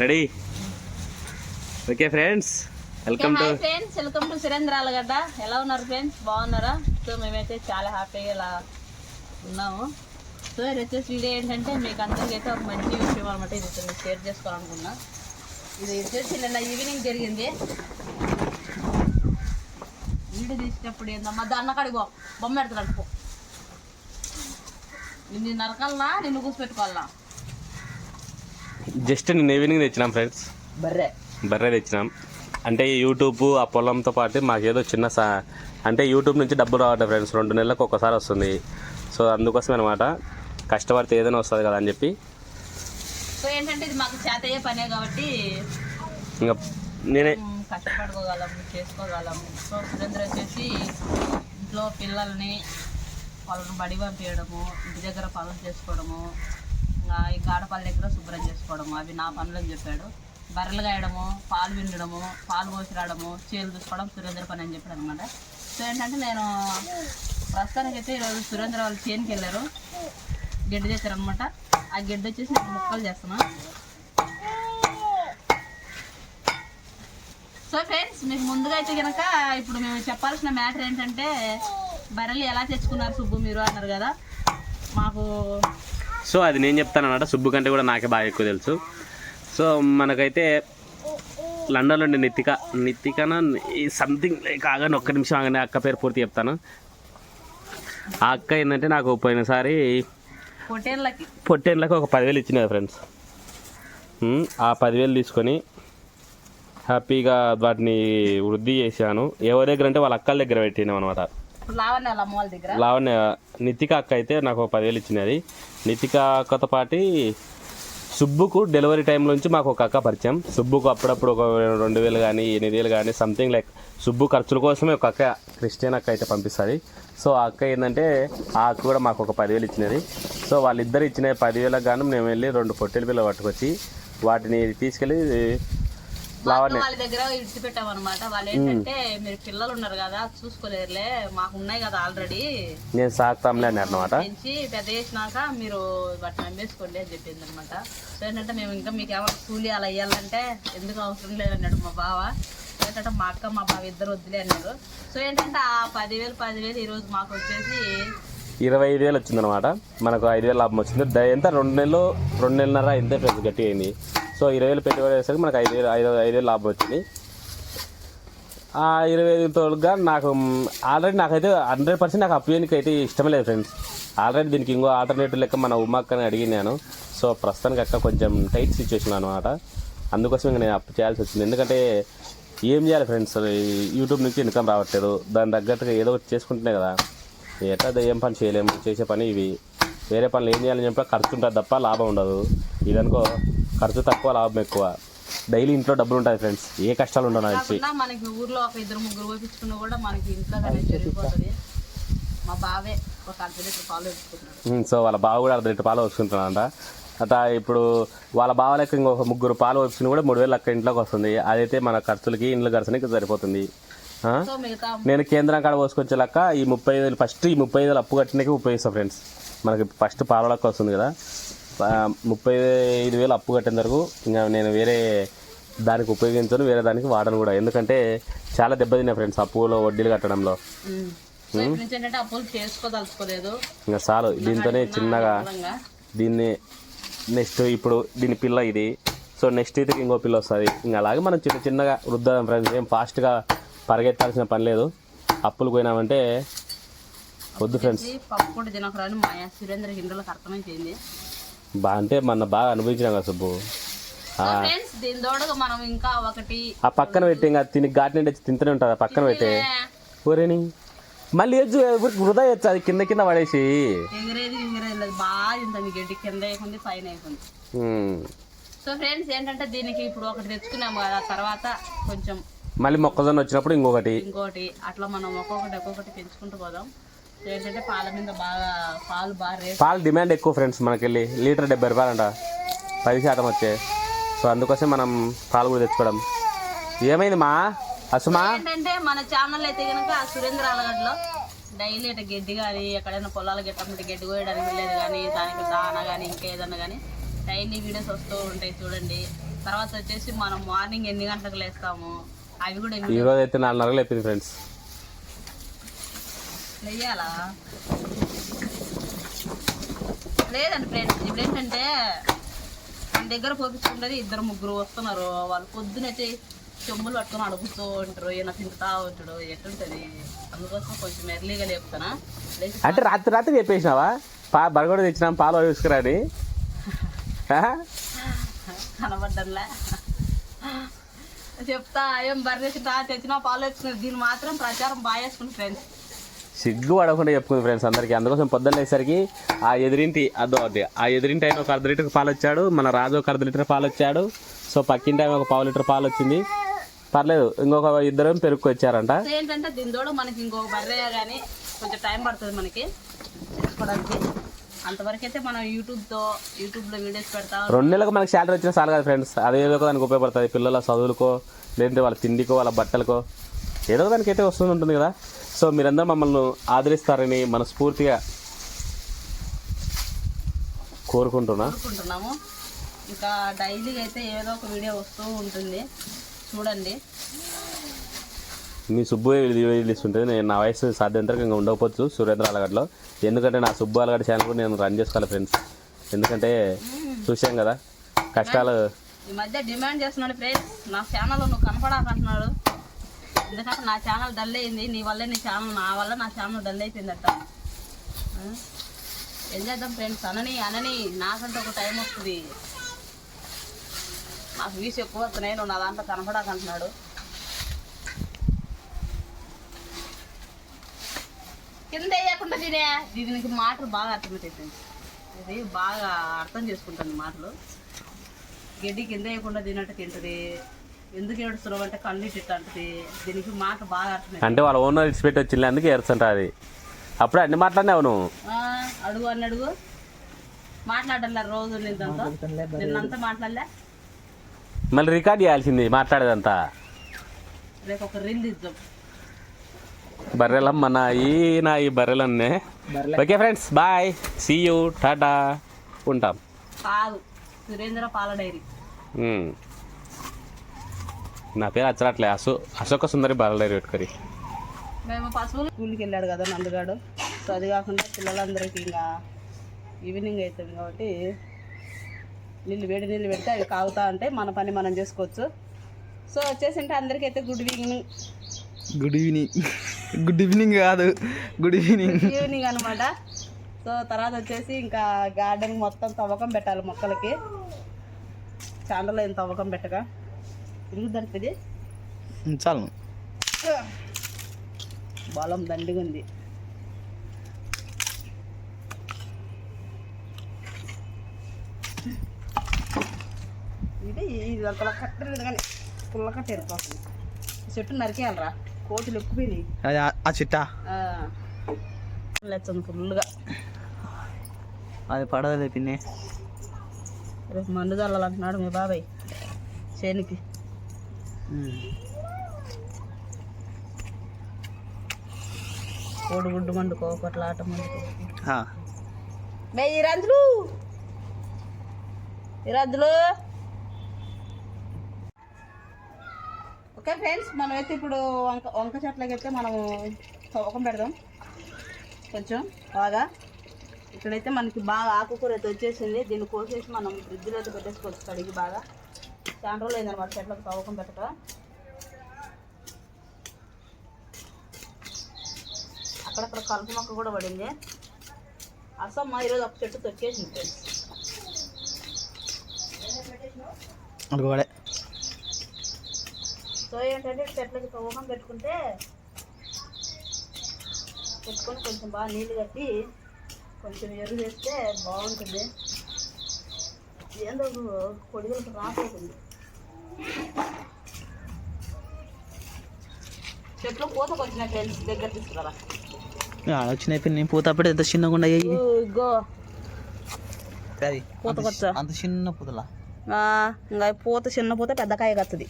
Ready? Okay friends welcome to friends welcome to Surendralagadda ఎలా ఉన్నారు friends బాగున్నారా? సో మేమైతే చాలా హ్యాపీగా ఇలా ఉన్నాము. సో వచ్చేసి వీడియో ఏంటంటే మీకు అందరికీ అయితే ఒక మంచి విషయం అనమాట ఇది మీకు షేర్ చేసుకోవాలనుకున్నా. ఇది వచ్చేసి నిన్న ఈవినింగ్ జరిగింది. వీడియో తీసేటప్పుడు ఏందమ్మా? దాన్న కాడికి పో. బొమ్మ పెడతాడు పో. నిన్ను నరకాలనా? నిన్ను కూర్చోపెట్టుకోవాలనా జస్ట్ నిన్న ఈవినింగ్ తెచ్చినాం ఫ్రెండ్స్ బర్రే. బర్రె తెచ్చినాం. అంటే యూట్యూబ్ ఆ పొలంతో పాటు మాకేదో చిన్న సా అంటే యూట్యూబ్ నుంచి డబ్బులు రావట్లేదు ఫ్రెండ్స్ రెండు నెలలకు ఒకసారి వస్తుంది. సో అందుకోసం అనమాట కష్టపడితే ఏదైనా వస్తుంది కదా అని చెప్పి. సో ఏంటంటే ఇది మాకు చేత అయ్యే పనే కాబట్టి ఇంకా నేనే మ్, కష్టపడుకోగలం చేసుకోగలం. సో సురేంద్ర వచ్చేసి ఇంట్లో పిల్లల్ని వాళ్ళని బడి పంపించడము ఇంటి దగ్గర పనులు చేసుకోవడము ఈ గాడపల్లి దగ్గర శుభ్రం చేసుకోవడము అవి నా పనులు అని చెప్పాడు. బర్రెలు గాయడము పాలు విండడము పాలు పోసి రావడము చేలు చూసుకోవడం సురేంద్ర పని అని చెప్పాడు అనమాట సో ఏంటంటే నేను ప్రస్తుతానికి అయితే ఈరోజు సురేంద్ర వాళ్ళు చేనుకి వెళ్ళారు. గడ్డి చేశారనమాట ఆ గడ్డి వచ్చేసి నేను ముక్కలు చేస్తున్నాను సో ఫ్రెండ్స్ మీకు ముందుగా అయితే కనుక ఇప్పుడు మేము చెప్పాల్సిన మ్యాటర్ ఏంటంటే బర్రెలు ఎలా తెచ్చుకున్నారు సుబ్బు మీరు అన్నారు కదా. మాకు సో అది నేను చెప్తాను అనమాట సుబ్బు కంటే కూడా నాకే బాగా ఎక్కువ తెలుసు. సో మనకైతే లండన్లో ఉండే నితిక నితికన సంథింగ్ కాగానే ఒక్క నిమిషం ఆగానే అక్క పేరు పూర్తి చెప్తాను. ఆ అక్క ఏంటంటే నాకు పోయినసారి పొట్టేళ్ళకి. ఒక పదివేలు ఇచ్చినది ఫ్రెండ్స్ ఆ పదివేలు తీసుకొని హ్యాపీగా వాటిని వృద్ధి చేశాను. ఎవరి దగ్గర అంటే వాళ్ళ అక్కల దగ్గర పెట్టినాం అనమాట లావణ్య దగ్గర? లావణ్య నితిక అక్క అయితే నాకు ఒక పదివేలు ఇచ్చినది. నితిక అక్కతో పాటి సుబ్బుకు డెలివరీ టైం నుంచి మాకు ఒక అక్క పరిచయం. సుబ్బుకు అప్పుడప్పుడు ఒక రెండు వేలు కానీ ఎనిమిది వేలు కానీ సంథింగ్ లైక్ సుబ్బు ఖర్చుల కోసమే ఒక అక్క క్రిస్టియన్ అక్క అయితే పంపిస్తుంది. సో ఆ అక్క ఏంటంటే ఆ అక్క కూడా మాకు ఒక పదివేలు ఇచ్చినది. సో వాళ్ళిద్దరు ఇచ్చిన పదివేలకు గాను మేము వెళ్ళి రెండు పొట్టెల పిల్లలు పట్టుకొచ్చి వాటిని తీసుకెళ్ళి లావణ్య వాళ్ళ దగ్గర ఇడిచిపెట్టాం అనమాట వాళ్ళు ఏంటంటే మీరు పిల్లలు ఉన్నారు కదా చూసుకోలేరులే మాకు ఉన్నాయి కదా ఆల్రెడీ. నేను సాగుతాంలే అని అన్నమాట. పెంచి పెద్ద చేసినాక మీరు వాటిని అమ్మేసుకోండి అని చెప్పింది అనమాట సో ఏంటంటే మేము ఇంకా మీకు ఏమైనా కూలీ అలా ఇవ్వాలంటే ఎందుకు అవసరం లేదన్నాడు మా బావ. ఏంటంటే మా అక్క మా బావ ఇద్దరు వద్దులే అన్నారు. సో ఏంటంటే ఆ పదివేలు పదివేలు ఈరోజు మాకు వచ్చేసి ఇరవై ఐదు వేలు వచ్చిందనమాట మనకు ఐదు వేలు లాభం వచ్చింది. ఎంత? రెండు నెలలు రెండు నెలన్నర ఇంతే ఫ్రెండ్స్ గట్టి అయింది. సో ఇరవై వేలు పెట్టుబడి వేసరికి మనకు ఐదు వేలు ఐదు ఐదు వేలు లాభం వచ్చింది. ఆ ఇరవై ఐదు తోడుగా నాకు ఆల్రెడీ నాకైతే హండ్రెడ్ పర్సెంట్ నాకు అప్పు అయితే ఇష్టం లేదు ఫ్రెండ్స్ ఆల్రెడీ దీనికి ఇంకో ఆల్టర్నేటివ్ లెక్క మన ఉమ్మక్కని అడిగినాను సో ప్రస్తుతానికి అక్క కొంచెం టైట్ సిచ్యువేషన్ అనమాట అందుకోసం ఇంకా నేను అప్పు చేయాల్సి వచ్చింది. ఎందుకంటే ఏం చేయాలి ఫ్రెండ్స్ యూట్యూబ్ నుంచి ఇన్కమ్ రావట్లేదు. దాని తగ్గట్టుగా ఏదో ఒకటి చేసుకుంటున్నాయి కదా. ఎట్లా ఏం పని చేయలేము. చేసే పని ఇవి. వేరే పనులు ఏం చేయాలని చెప్పి ఖర్చు ఉంటుంది తప్ప లాభం ఉండదు. ఇదనుకో ఖర్చు తక్కువ లాభం ఎక్కువ. డైలీ ఇంట్లో డబ్బులు ఉంటాయి ఫ్రెండ్స్. ఏ కష్టాలు ఉండవు కాకుండా మనకి ఊర్లో ఒక ఇద్దరు ముగ్గురు పోయించుకున్నా కూడా మనకి ఇంట్లో జరిగిపోతుంది మా బావే ఒక అర్ధ లీటర్ పాలు పెట్టుకుంటున్నాడు సో వాళ్ళ బావ కూడా అర్ధ లీటర్ పాలు వచ్చుకుంటున్నాడంట అట ఇప్పుడు వాళ్ళ బావ లెక్క ఇంకొక ముగ్గురు పాలు వచ్చుకుని కూడా మూడు వేలు లెక్క ఇంట్లోకి వస్తుంది. అదైతే మన ఖర్చులకి ఇండ్లు ఖర్చులకి సరిపోతుంది. నేను కేంద్రం కాడ పోసుకొచ్చే లెక్క ఈ ముప్పై వేలు ఫస్ట్ ఈ ముప్పై వేలు అప్పు కట్టినకి ఉపయోగిస్తాం ఫ్రెండ్స్. మనకి ఫస్ట్ పాల లెక్క వస్తుంది కదా. ముప్పై ఐదు వేలు అప్పు కట్టిన వరకు ఇంకా నేను వేరే దానికి ఉపయోగించను వేరే దానికి వాడను కూడా. ఎందుకంటే చాలా దెబ్బతిన్నా ఫ్రెండ్స్ అప్పులో వడ్డీలు కట్టడంలో. ఇంకా చాలు. దీంతోనే చిన్నగా దీన్ని నెక్స్ట్ ఇప్పుడు దీని పిల్ల ఇది. సో నెక్స్ట్ ఇది ఇంకో పిల్ల వస్తుంది. ఇంకా అలాగే మనం చిన్న చిన్నగా వృద్ధాం ఫ్రెండ్స్. ఏం ఫాస్ట్గా పరిగెత్తాల్సిన పని లేదు. అప్పులు పోయినామంటే వద్దు ఫ్రెండ్స్. పప్పు కూడా తినకరాని మా సురేంద్ర హిందువులకు అర్థమైపోయింది. బా అంటే మన బాగా అనుభవించినాం కదా సుబ్బు. దీని తోడుగా మనం ఇంకా ఒకటి ఆ పక్కన పెట్టి ఇంకా తిని ఘాటి నుండి తింటూనే ఉంటుంది ఆ పక్కన పెట్టే. ఊరేని మళ్ళీ ఎజ్జు ఊరికి వృధా చేయొచ్చు అది కింద కింద పడేసి. ఎగిరేది ఎగిరేది లేదు బాగా తింటుంది గడ్డి కింద వేయకుంది పైన. సో ఫ్రెండ్స్ ఏంటంటే దీనికి ఇప్పుడు ఒకటి తెచ్చుకున్నాము కదా తర్వాత కొంచెం మళ్ళీ మొక్కజొన్న వచ్చినప్పుడు ఇంకొకటి. ఇంకోటి అట్లా మనం ఒక్కొక్కటి ఒక్కొక్కటి పెంచుకుంటూ పోదాం. పాల మీద బాగా పాలు బాగా రేట్ పాలు డిమాండ్ ఎక్కువ ఫ్రెండ్స్ మనకెళ్ళి లీటర్ డెబ్బై రూపాయలంట పది శాతం వచ్చే. సో అందుకోసం మనం పాలు కూడా తెచ్చుకోవడం. ఏమైంది మా? అసుమా? ఏంటంటే మన ఛానల్ అయితే కనుక సురేంద్ర అలగడ్లో డైలీ ఇట్లా గడ్డి కానీ ఎక్కడైనా పొలాలు గట్టమంటే గడ్డి కోయడానికి వెళ్ళేది కానీ దానికి దాన కానీ ఇంకేదన్నా కానీ డైలీ వీడియోస్ వస్తూ ఉంటాయి చూడండి. తర్వాత వచ్చేసి మనం మార్నింగ్ ఎన్ని గంటలకు లేస్తాము? అవి కూడా ఈ రోజు అయితే నాలుగున్నరలు అయిపోయింది ఫ్రెండ్స్. వెయ్యాలా లేదండి ఫ్రెండ్స్ ఇప్పుడు ఏంటంటే మన దగ్గర పోపించుకుంటే ఇద్దరు ముగ్గురు వస్తున్నారు. వాళ్ళు పొద్దునైతే చెంబులు పట్టుకొని అడుగుతూ ఉంటారు ఈయన తింటా ఉంటాడు ఎట్టుంటది అందుకోసం కొంచెం ఎర్లీగా లేపుతానా? అంటే రాత్రి రాత్రి చెప్పేసినావా పా బరగొడ తెచ్చినాం పాలు తీసుకురాని? కనబడ్డంలే? చెప్తా ఏం బర్రెసి తా తెచ్చినా పాలు వేసుకున్నారు దీన్ని మాత్రం ప్రచారం బాగా వేసుకుని ఫ్రెండ్స్. సిగ్గు పడకుండా చెప్పుకుంది ఫ్రెండ్స్ అందరికి. అందుకోసం పొద్దున్న లేసరికి ఆ ఎదిరింటి అదో అదే ఆ ఎదిరింటి ఆయన ఒక అర్ధ లీటర్ పాలు వచ్చాడు మన రాజు ఒక అర్ధ లీటర్ పాలు వచ్చాడు సో పక్కింటి ఆమె ఒక పావు లీటర్ పాలు వచ్చింది. పర్లేదు ఇంకొక ఇద్దరు పెరుక్కు వచ్చారంట ఏంటంటే మనకి ఇంకొక బర్రె కానీ కొంచెం టైం పడుతుంది మనకి చేసుకోవడానికి. అంతవరకు అయితే మనం యూట్యూబ్తో యూట్యూబ్లో వీడియోస్ పెడతా రెండు నెలలకు మనకి శాలరీ వచ్చిన చాలు కదా ఫ్రెండ్స్ అదే దానికి ఉపయోగపడుతుంది. పిల్లల చదువులకో లేదంటే వాళ్ళ తిండికో వాళ్ళ బట్టలకో. ఏదో ఒక దానికి అయితే వస్తూ ఉంటుంది కదా. సో మీరందరూ మమ్మల్ని ఆదరిస్తారని మనస్ఫూర్తిగా కోరుకుంటున్నా. అనుకుంటున్నాము ఇంకా డైలీగా అయితే ఏదో ఒక వీడియో వస్తూ ఉంటుంది. చూడండి. మీ సుబ్బు ఉంటుంది నేను నా వయసు సాధ్యంతరకు ఇంకా ఉండకపోవచ్చు సురేంద్ర అలగడ్లో. ఎందుకంటే నా సుబ్బు అలగడ్ ఛానల్ కూడా నేను రన్ చేసుకోవాలి ఫ్రెండ్స్ ఎందుకంటే చూసాం కదా. కష్టాలు ఈ మధ్య డిమాండ్ చేస్తున్నాడు ఫ్రెండ్స్ నా ఛానల్ నువ్వు కనపడాకంటున్నాడు. ఎందుకంటే నా ఛానల్ డల్ అయింది. నీ వల్లే నీ ఛానల్ నా వల్ల నా ఛానల్ డల్ అయిపోయిందట. అట్ట ఏం చేద్దాం ఫ్రెండ్స్ అనని అనని నాకంటే ఒక టైం వస్తుంది. నాకు వ్యూస్ ఎక్కువ వస్తున్నాయి. నువ్వు నా దాంట్లో కనపడాకంటున్నాడు. కింద వేయకుండా తినే. దీనికి మాటలు బాగా అర్థమవుతాయి ఫ్రెండ్స్ ఇది బాగా అర్థం చేసుకుంటాను మాటలు. గడ్డి కింద వేయకుండా తినట్టు తింటుంది. ఎందుకు ఏడుస్తున్నావు అంటే కళ్ళు ఇట్ట అంటది. దీనికి మాట బాగా అర్థమవుతుంది అంటే వాళ్ళ ఓనర్ ఇచ్చిపెట్టి వచ్చింది అందుకే ఏడుస్తుంటా అది. అప్పుడు అన్ని మాట్లాడినావు నువ్వు. ఆ, అడుగు అని అడుగు. మాట్లాడాల రోజు నిన్నంతా? నిన్నంతా మాట్లాడలే? మళ్ళీ రికార్డ్ చేయాల్సింది మాట్లాడేదంతా. రేపు ఒక రీల్ ఇద్దాం. బర్రెలమ్మ నా ఈ నా ఈ బర్రెలన్నే. Okay friends bye see you tata ఉంటాం. కాదు. సురేంద్ర పాల డైరీ. నా పేరు అచ్చరాట్లే. అశో అశోక సుందరి బాలడైరీ పెట్టుకరి మేము పశువులు స్కూల్కి వెళ్ళాడు కదా నందుగాడు. సో అది కాకుండా పిల్లలందరికీ ఇంకా ఈవినింగ్ అవుతుంది కాబట్టి నీళ్ళు వేడి నీళ్ళు పెడితే అవి కాగుతా అంటే మన పని మనం చేసుకోవచ్చు. సో వచ్చేసింటే అందరికైతే good evening good evening good evening కాదు. గుడ్ ఈవినింగ్ ఈవినింగ్ అనమాట సో తర్వాత వచ్చేసి ఇంకా గార్డెన్ మొత్తం తవ్వకం పెట్టాలి మొక్కలకి. చాండలో ఏం తవ్వకం పెట్టగా. తిరుగుద్దంటే ఇది చాలు. బలం దండిగా ఉంది. ఇది ఇది అంతలా కట్టలేదు కానీ పుల్ల కట్ట ఎరిపోతుంది చెట్టు నరికేయాలరా. కోతులు ఎక్కుపోయినాయి అది ఆ- చిట్టా? లేస్తుంది ఫుల్గా అది పడదలే పిన్ని. రేపు మందు చల్లాలంటున్నాడు మీ బాబాయ్. చేనికి. కోడిగుడ్డు మండుకో ఒకట్ల ఆట. మే ఈ రంజులు ఈ రంజులు ఓకే ఫ్రెండ్స్ మనం అయితే ఇప్పుడు వంక వంక చెట్లకి అయితే మనం తవ్వకం పెడదాం. కొంచెం బాగా. ఇక్కడైతే మనకి బాగా ఆకుకూర అయితే వచ్చేసింది. దీన్ని కోసేసి మనం ఫ్రిడ్జ్లో అయితే పెట్టేసుకోవచ్చు కడిగి బాగా. చాలా రోజులు అయిందన్నమాట చెట్లకు తవ్వకం పెట్టక. అక్కడక్కడ కలుపు మొక్క కూడా పడింది. అసమ్మ ఈరోజు ఒక చెట్టు తొక్కేసింది సో ఏంటంటే చెట్లకి తవ్వకం పెట్టుకుంటే పెట్టుకొని కొంచెం బాగా నీళ్ళు కట్టి కొంచెం ఎరువు వేస్తే బాగుంటుంది. ఏందో పొడిగలకు రాపోతుంది చెట్లు పూతకు వచ్చిన ఫ్రెండ్స్ దగ్గర తీసుకురా వచ్చినాయి పిన్ని పూత అప్పుడే ఎంత చిన్నగా ఉన్నాయి ఇగో అది పూతకొచ్చా అంత చిన్న పూతలా ఇంకా పూత చిన్న పూత పెద్ద కాయ కత్తది.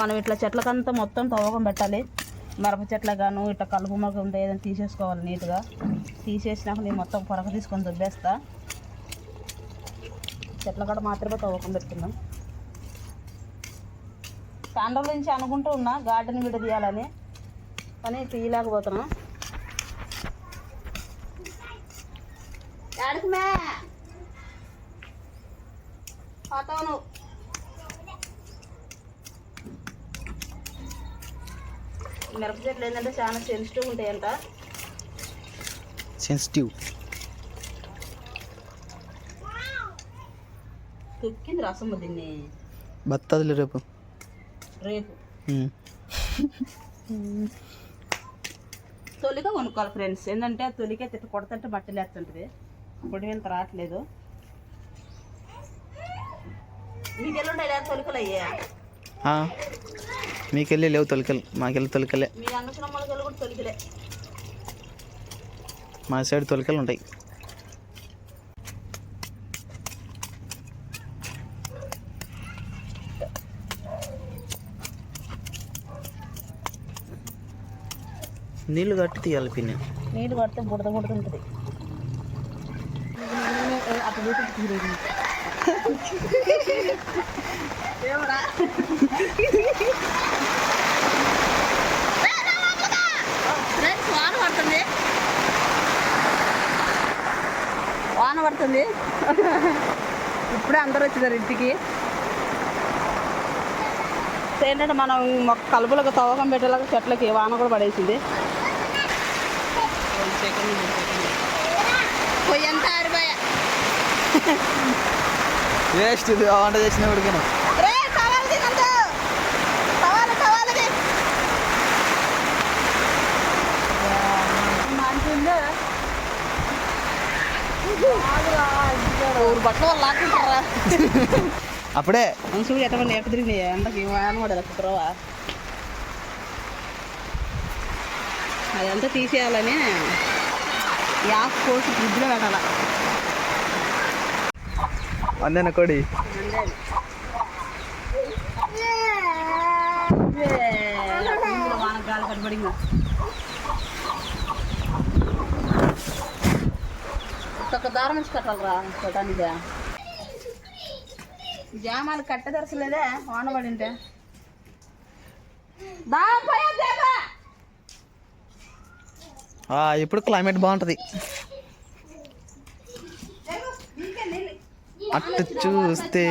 మనం ఇట్లా చెట్లకంతా మొత్తం తవ్వకం పెట్టాలి. మరప చెట్ల గాను ఇట్లా కలుపు మొక్క ఉంటే ఏదైనా తీసేసుకోవాలి నీట్గా. తీసేసినాక నేను మొత్తం పొరక తీసుకొని దుబ్బేస్తా. చెట్ల కాడ మాత్రమే తవ్వకం పెట్టుకున్నాం కాండల నుంచి అనుకుంటూ ఉన్నా గార్డెన్ వీడియో తీయాలని. కానీ తీయలేకపోతున్నాం. మిరప చెట్లు ఏంటంటే చాలా సెన్సిటివ్ ఉంటాయంట. సెన్సిటివ్ తొక్కింది రసం దీన్ని. బత్తదులు రేపు. రేపు. తొలిగా కొనుక్కోవాలి ఫ్రెండ్స్. ఏంటంటే తొలికే తిట్టు కొడతంటే మట్టి లేస్తుంటుంది పొడి వెంత రావట్లేదు. మీకు ఎల్లుండే తొలికలు అయ్యా. మీకెళ్ళి లేవు తొలికలు మాకెళ్ళి తొలికలే. మీ సైడ్ తొలికలు ఉంటాయి. నీళ్ళు కట్టి తీయాలి పిన్ని. నీళ్ళు పడితే బుడద బుడదుంటుంది అటు ఏమరా వాన పడుతుంది. వాన పడుతుంది. ఇప్పుడే అందరూ వచ్చినారు ఇంటికి. ఏంటంటే మనం మొక్క కలుపులకు తవ్వకం పెట్టేలాగా చెట్లకి వాన కూడా పడేసింది. పొయ్యంతా ఆరిపోయా. వేస్ట్ ఇది వంట చేసిన ఉడికిన ఊరు బట్టలు వాళ్ళు లాక్కుంటారా అప్పుడే చూడు ఎటువంటి ఎట్ట తిరిగినాయి ఎండకి వాన కూడా కుట్రవా అదంతా తీసేయాలని యాప్ కోసి ఫ్రిడ్జ్లో పెట్టాల అందేన కోడి వాన గాలి కనబడిందా ఒక్క దారం నుంచి కట్టాలరా చూడటానికి జామాలు కట్ట తెరచలేదే వాన పడింటే దా పోయా దేవా. ఆ, ఇప్పుడు క్లైమేట్ బాగుంటుంది అట్టు చూస్తే.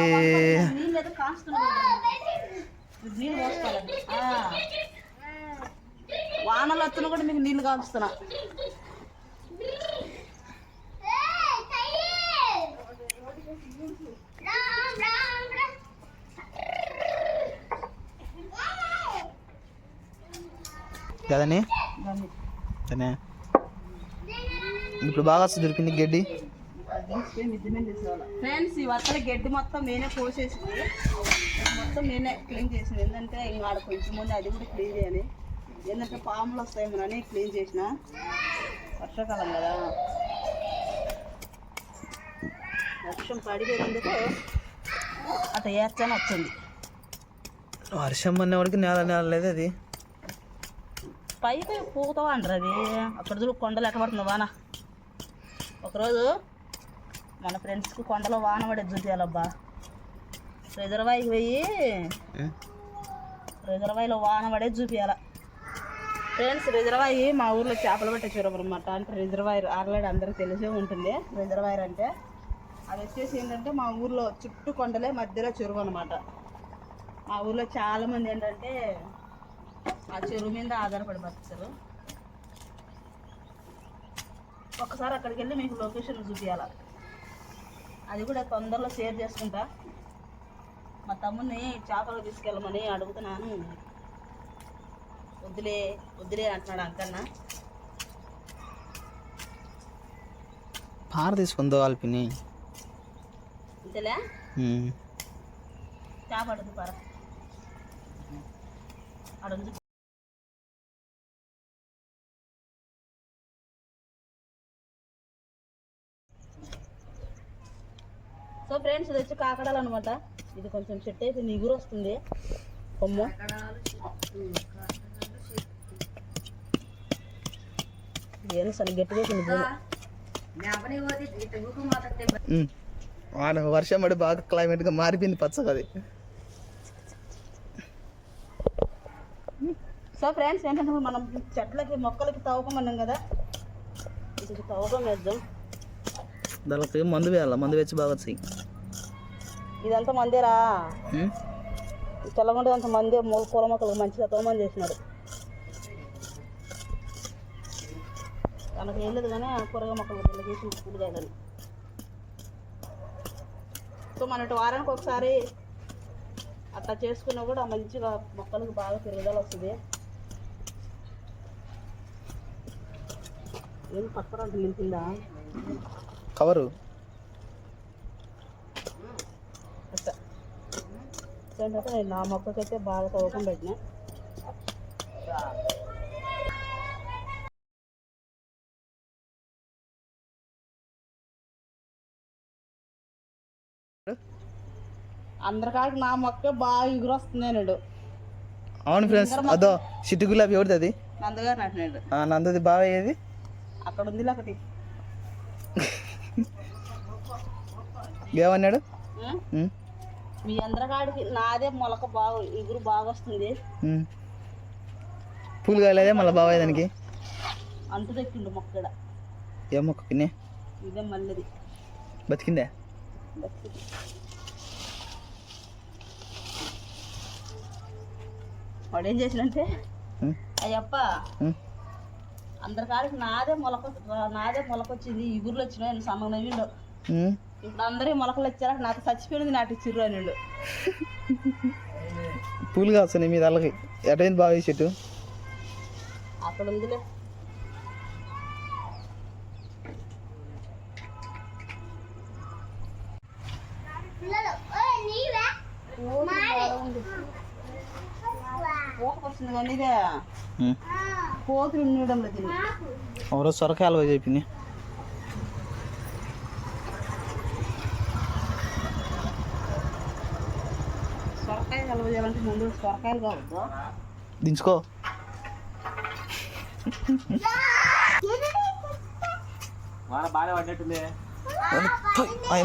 వానలు వస్తున్నా కూడా మీకు నీళ్ళు కాలుస్తున్నా కదని? అనే ఇప్పుడు బాగా దొరికింది గడ్డి. ఫ్రెండ్స్ ఈ వత్తల గడ్డి మొత్తం నేనే కోసేసి మొత్తం నేనే క్లీన్ చేసింది ఏంటంటే ఇంకా ఆడ కొంచెం ముందు అది కూడా క్లీన్ చేయాలి. ఏంటంటే పాములు వస్తాయేమోనని క్లీన్ చేసిన. వర్షాకాలం కదా. వర్షం పడిపోయేందుకు అట్లా ఏర్చని వచ్చింది. వర్షం అనే వాడికి నేల నేల లేదు అది. పైకి పూగుతావా అంటారు అది అక్కడ చూడు కొండలు ఎట్ట పడుతుంది వాన. ఒకరోజు మన ఫ్రెండ్స్కి కొండలో వాన పడేది చూపించాలబ్బా రిజర్వాయికి పోయి రిజర్వాయిలో వాన పడేది చూపించాల ఫ్రెండ్స్ రిజర్వాయి మా ఊర్లో చేపలు పట్టే చెరువు అనమాట అంటే రిజర్వాయర్ ఆల్రెడీ అందరికీ తెలిసే ఉంటుంది. రిజర్వాయర్ అంటే అది వచ్చేసి ఏంటంటే మా ఊర్లో చుట్టూ కొండలే మధ్యలో చెరువు అనమాట మా ఊర్లో చాలామంది ఏంటంటే ఆ చెరువు మీద ఆధారపడి బతుకుతారు. ఒకసారి అక్కడికి వెళ్ళి మీకు లొకేషన్ చూపించాల అది కూడా తొందరలో షేర్ చేసుకుంటా. మా తమ్ముని చేపలు తీసుకెళ్ళమని అడుగుతున్నాను. వద్దులే వద్దులే అంటున్నాడు అంకన్న. పార తీసుకుందో అల్పిని అంతేలే? చేప అడుగు పర అడుగు సో ఫ్రెండ్స్ ఇది వచ్చి కాకడాలు అనమాట ఇది కొంచెం సెట్ అయితే నిగురు వస్తుంది. కొమ్ము. ఏం సరి గట్టిగా. వాన వర్షం పడి బాగా క్లైమేట్గా మారిపోయింది పచ్చగా అది సో ఫ్రెండ్స్ ఏంటంటే మనం చెట్లకి మొక్కలకి తవ్వకమన్నాం కదా? ఇది తవ్వకం వేద్దాం. దానికి మందు వేయాలి? మందు వేసి బాగా వచ్చాయి ఇదంతా మందేరా? ఉమ్. చల్లగుంటే అంత మందే మూల పూల మొక్కలకు మంచిగా తోమని చేసినాడు. తనకు ఏం లేదు కానీ కూరగాయ మొక్కలు ఇట్లా చేసి సో మన వారానికి ఒకసారి అట్లా చేసుకున్నా కూడా మంచిగా మొక్కలకు బాగా పెరుగుదల వస్తుంది ఏం పక్కన నింపిందా కవరు. నా మొక్కకైతే బాగా తవ్వకం పెట్టినా. అందరికాడికి నా మొక్క బాగా ఎగురొస్తుంది అన్నాడు. అవును ఫ్రెండ్స్ అదో సిటీ గులాబీ ఎవరిది అది? నందగారు నాటినాడు ఆ, నందది బాగా ఏది? అక్కడ ఉంది ఒకటి. ఏమన్నాడు. మీ అందరికాడికి నాదే మొలక బాగా ఎగురు బాగా వస్తుంది. పూలు కాయలేదే మళ్ళీ బాగా దానికి అంటు తెక్కిండు మొక్కడ. ఏ మొక్కకి ఇదే మళ్ళీది బతికిందే? వాడు ఏం చేసినంటే. అయ్యప్ప. అందరికాడికి నాదే మొలక నాదే మొలకొచ్చింది అని సన్నగా నవ్విండు ఉమ్. ఇప్పుడు అందరి మొలకలు వచ్చారా నాకు చచ్చిపోయింది నాటి చిర్రు అనిండు పూలు కాస్తున్నాయి మీ తలకి ఎటైంది బాగా ఈ చెట్టు అక్కడ ఉందిలే పోకపోతుంది కానీ ఇదే. కోతులు ఉండడం లేదు దీన్ని. ఎవరో సొరకాయ చెప్పింది సొరకాయ కలవ చేయాలంటే ముందు సొరకాయలు కావద్దు. దించుకో. వాన బాగానే పడ్డట్టుంది. ఆ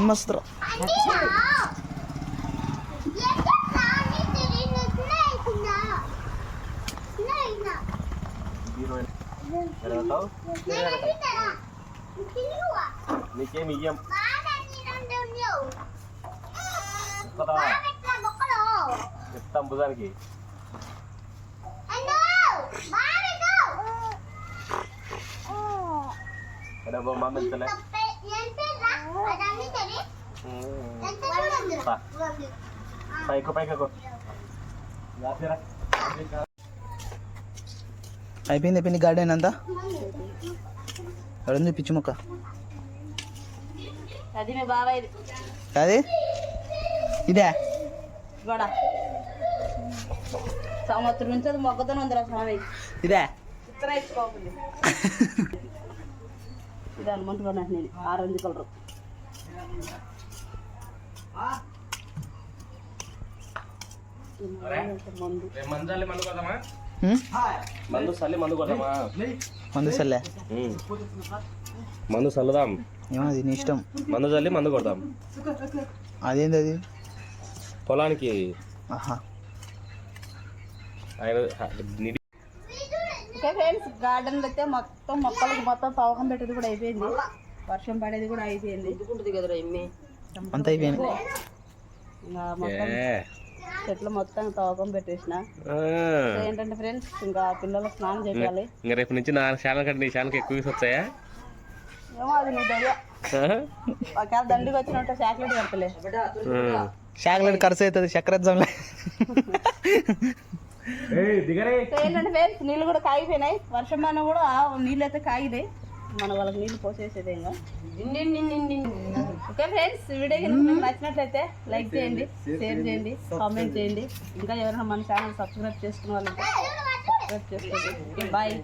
ఎమ్మస్త్రం ఎడగొట్టావు? నీకేం ఇయ్యం కదా చెప్తాం భుజానికి ఎక్కడ బొమ్మ మెత్తలే పైకి పైకి అయిపోయింది అయిపోయింది గార్డెన్ అంతా? ఎవరుంది పిచ్చి మొక్క? అది మీ బాబాయ్ అది? ఇదే? గోడ సంవత్సరం నుంచి అది మొక్కతోనే ఉందిరా స్వామి. ఇదే? ఇది హనుమంతుడు అన్నట్టు నేను ఆరెంజ్ కలర్. మందు మందు చల్లి మందు కొడదామా ఉమ్? మందు చల్లి మందు కొడదామా మందు ఉమ్. మందు చల్లుదాం ఏమో అది నీ ఇష్టం మందు చల్లి మందు కొడదాం అదేంది అది పొలానికి ఆయన ఓకే ఫ్రెండ్స్ గార్డెన్లో అయితే మొత్తం మొక్కలకి మొత్తం తవ్వకం పెట్టేది కూడా అయిపోయింది వర్షం పడేది కూడా అయిపోయింది కదరా ఎమ్మి అంత అయిపోయింది. చెట్లు మొత్తం తవ్వకం పెట్టేసిన. ఏంటంటే ఫ్రెండ్స్ ఇంకా పిల్లలకు స్నానం చేయాలి. ఇంకా రేపు నుంచి నా ఛానల్ కంటే నీ ఛానల్కి ఎక్కువ views వచ్చాయా? ఏమో అది నీ దయ ఒకవేళ దండికి వచ్చినట్టు చాక్లెట్ కడతలే. చాక్లెట్ ఖర్చు అవుతుంది సో ఏంటంటే ఫ్రెండ్స్ నీళ్ళు కూడా కాగిపోయినాయి. వర్షం పైన కూడా నీళ్ళు అయితే కాగినాయి. మన వాళ్ళకి నీళ్ళు పోసేసేది ఇంకా ఓకే ఫ్రెండ్స్ వీడియో కనుక మీకు నచ్చినట్లయితే లైక్ చేయండి షేర్ చేయండి కామెంట్ చేయండి. ఇంకా ఎవరైనా మన ఛానల్ సబ్స్క్రైబ్ చేసుకున్న వాళ్ళంటే సబ్స్క్రైబ్ చేసుకోండి. బాయ్